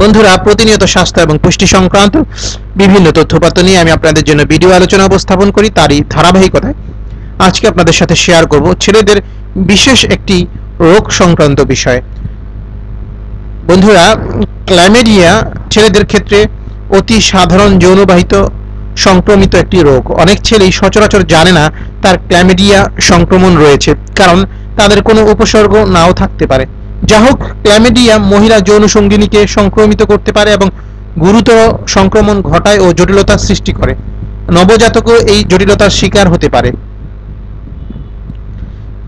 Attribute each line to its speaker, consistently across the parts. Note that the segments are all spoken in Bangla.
Speaker 1: বন্ধুরা, প্রতিনিয়ত স্বাস্থ্য এবং পুষ্টি সংক্রান্ত বিভিন্ন তথ্যপাত্র নিয়ে আমি আপনাদের জন্য ভিডিও আলোচনা উপস্থাপন করি তারই ধারাবাহিকতায়। আজকে আপনাদের সাথে শেয়ার করব ছেলেদের বিশেষ একটি রোগ সংক্রান্ত বিষয়। বন্ধুরা ক্ল্যামেডিয়া ছেলেদের ক্ষেত্রে অতি সাধারণ যৌনবাহিত সংক্রমিত একটি রোগ। অনেক ছেলেই সচরাচর জানে না তার ক্ল্যামেডিয়া সংক্রমণ রয়েছে, কারণ তাদের কোনো উপসর্গ নাও থাকতে পারে। যা হোক, ক্ল্যামেডিয়া মহিলা যৌন সঙ্গিনীকে সংক্রমিত করতে পারে এবং গুরুতর সংক্রমণ ঘটায় ও জটিলতার সৃষ্টি করে। নবজাতকও এই জটিলতার শিকার হতে পারে।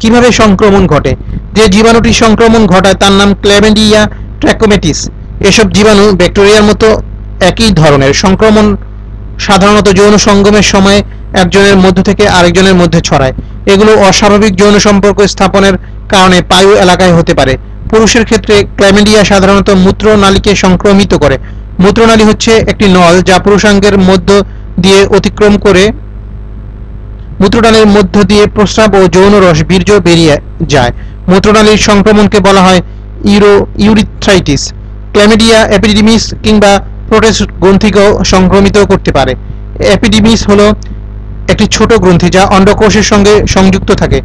Speaker 1: কীভাবে সংক্রমণ ঘটে? যে জীবাণুটি সংক্রমণ ঘটায় তার নাম ক্ল্যামেডিয়া ট্র্যাকোমেটিস। এসব জীবাণু ব্যাকটেরিয়ার মতো একই ধরনের। সংক্রমণ সাধারণত যৌন সঙ্গমের সময় একজনের মধ্য থেকে আরেকজনের মধ্যে ছড়ায়। এগুলো অস্বাভাবিক যৌন সম্পর্ক স্থাপনের কারণে পায়ু এলাকায় হতে পারে। পুরুষের ক্ষেত্রে ক্ল্যামেডিয়া সাধারণত মূত্রনালীকে সংক্রমিত করে। মূত্রনালী হচ্ছে একটি নল যা পুরুষাঙ্গের মধ্য দিয়ে অতিক্রম করে, মূত্রনালীর মধ্য দিয়ে প্রস্রাব ও যৌন রস বীর্য বেরিয়ে যায়। মূত্রনালীর সংক্রমণকে বলা হয় ইউরো, ইউরিথ্রাইটিস। ক্ল্যামিডিয়া এপিডিমিস কিংবা প্রোটেস গ্রন্থিকেও সংক্রমিত করতে পারে। এপিডিমিস হলো একটি ছোট গ্রন্থি যা অন্ডকোষের সঙ্গে সংযুক্ত থাকে।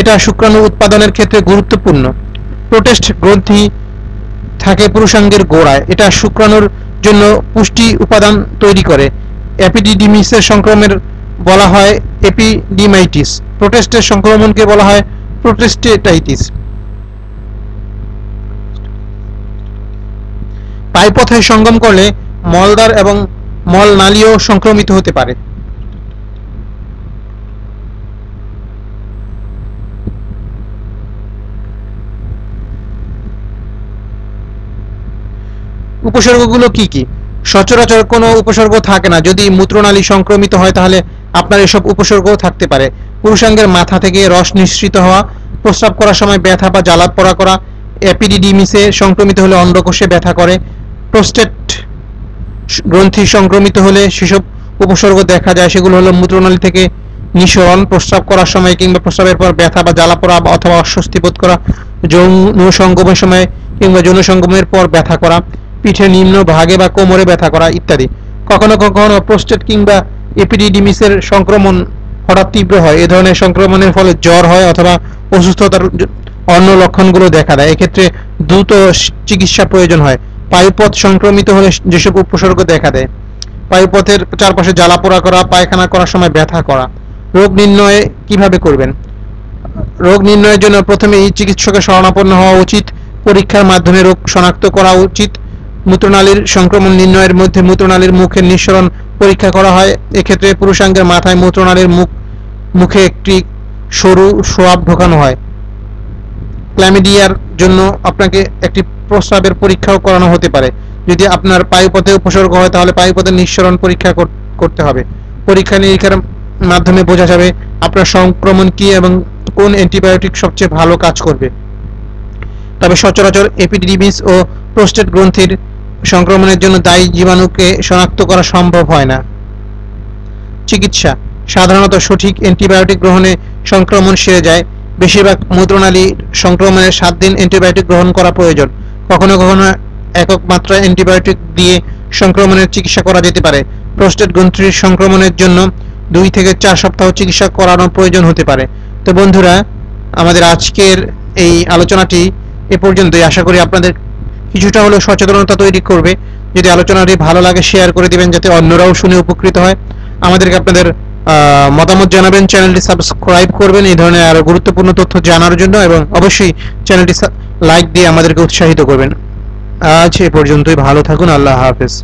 Speaker 1: এটা শুক্রাণু উৎপাদনের ক্ষেত্রে গুরুত্বপূর্ণ। প্রোটেস্ট গ্রন্থি থাকে পুরুষাঙ্গের গোড়ায়। এটা শুক্রাণুর জন্য পুষ্টি উপাদান তৈরি করে। এপিডিডিমিসের সংক্রমণের বলা হয় এপিডিমাইটিস। প্রোটেস্টের সংক্রমণকে বলা হয় প্রোটেস্টেটাইটিস। পাইপথে সঙ্গম করলে মলদ্বার এবং মল নালীও সংক্রমিত হতে পারে। উপসর্গগুলো কি কি? সচরাচর কোনো উপসর্গ থাকে না। যদি মূত্রনালী সংক্রমিত হয়, তাহলে আপনার এসব উপসর্গও থাকতে পারে। পুরুষাঙ্গের মাথা থেকে রস নিঃসৃত হওয়া, প্রস্রাব করার সময় ব্যথা বা জ্বালাপ পড়া করা অ্যাপিডিডিমিসে সংক্রমিত হলে অন্ডকোষে ব্যথা করে, প্রোস্টেট গ্রন্থি সংক্রমিত হলে সেসব উপসর্গ দেখা যায়। সেগুলো হলো মূত্রনালী থেকে নিঃসরণ, প্রস্রাব করার সময় কিংবা প্রস্রাবের পর ব্যথা বা জ্বালা পড়া অথবা অস্বস্তি বোধ করা, যৌন সঙ্গমের সময় কিংবা যৌন সঙ্গমের পর ব্যথা করা পিঠে নিম্ন ভাগে বা কোমরে ব্যথা করা ইত্যাদি। কখনো কখনো প্রোস্টেট কিংবা এপিডিডিমিসের সংক্রমণ হঠাৎ তীব্র হয়। এ ধরনের সংক্রমণের ফলে জ্বর হয় অথবা অসুস্থতার অন্য লক্ষণগুলো দেখা দেয়। এক্ষেত্রে দ্রুত চিকিৎসা প্রয়োজন হয়। পায়ুপথ সংক্রমিত হলে যেসব উপসর্গ দেখা দেয়, পায়ুপথের চারপাশে জ্বালা পোড়া করা, পায়খানা করার সময় ব্যথা করা, রোগ নির্ণয়ে কীভাবে করবেন? রোগ নির্ণয়ের জন্য প্রথমেই চিকিৎসকের শরণাপন্ন হওয়া উচিত। পরীক্ষার মাধ্যমে রোগ শনাক্ত করা উচিত। মূত্রনালীর সংক্রমণ নির্ণয়ের মধ্যে মূত্রনালীর মুখের নিঃসরণ পরীক্ষা করা হয়। এক্ষেত্রে পুরুষাঙ্গের মাথায় মূত্রনালীর মুখ, মুখে একটি সরু সোয়াব ঢোকানো হয়। ক্ল্যামিডিয়ার জন্য আপনাকে একটি প্রস্রাবের পরীক্ষাও করানো হতে পারে। যদি আপনার পায়ুপথে উপসর্গ হয়, তাহলে পায়ুপথের নিঃসরণ পরীক্ষা করতে হবে। পরীক্ষা নিরীক্ষার মাধ্যমে বোঝা যাবে আপনার সংক্রমণ কি এবং কোন অ্যান্টিবায়োটিক সবচেয়ে ভালো কাজ করবে। তবে সচরাচর এপিডিডিমিস ও প্রোস্টেট গ্রন্থির সংক্রমণের জন্য দায়ী জীবাণুকে শনাক্ত করা সম্ভব হয় না। চিকিৎসা, সাধারণত সঠিক অ্যান্টিবায়োটিক গ্রহণে সংক্রমণ সেরে যায়। বেশিরভাগ মূত্রনালী সংক্রমণের সাত দিন অ্যান্টিবায়োটিক গ্রহণ করা প্রয়োজন। কখনো কখনো একক মাত্রা অ্যান্টিবায়োটিক দিয়ে সংক্রমণের চিকিৎসা করা যেতে পারে। প্রোস্টেট গ্রন্থির সংক্রমণের জন্য দুই থেকে চার সপ্তাহ চিকিৎসা করানো প্রয়োজন হতে পারে। তো বন্ধুরা, আমাদের আজকের এই আলোচনাটি এ পর্যন্তই। আশা করি আপনাদের কিছুটা হলেও সচেতনতা তৈরি করবে। যদি আলোচনাটি ভালো লাগে শেয়ার করে দিবেন যাতে অন্যরাও শুনে উপকৃত হয়। আমাদেরকে আপনাদের মতামত জানাবেন। চ্যানেলটি সাবস্ক্রাইব করবেন। এই ধরনের আরও গুরুত্বপূর্ণ তথ্য জানার জন্য এবং অবশ্যই চ্যানেলটি লাইক দিয়ে আমাদেরকে উৎসাহিত করবেন। আজ এ পর্যন্তই। ভালো থাকুন। আল্লাহ হাফেজ।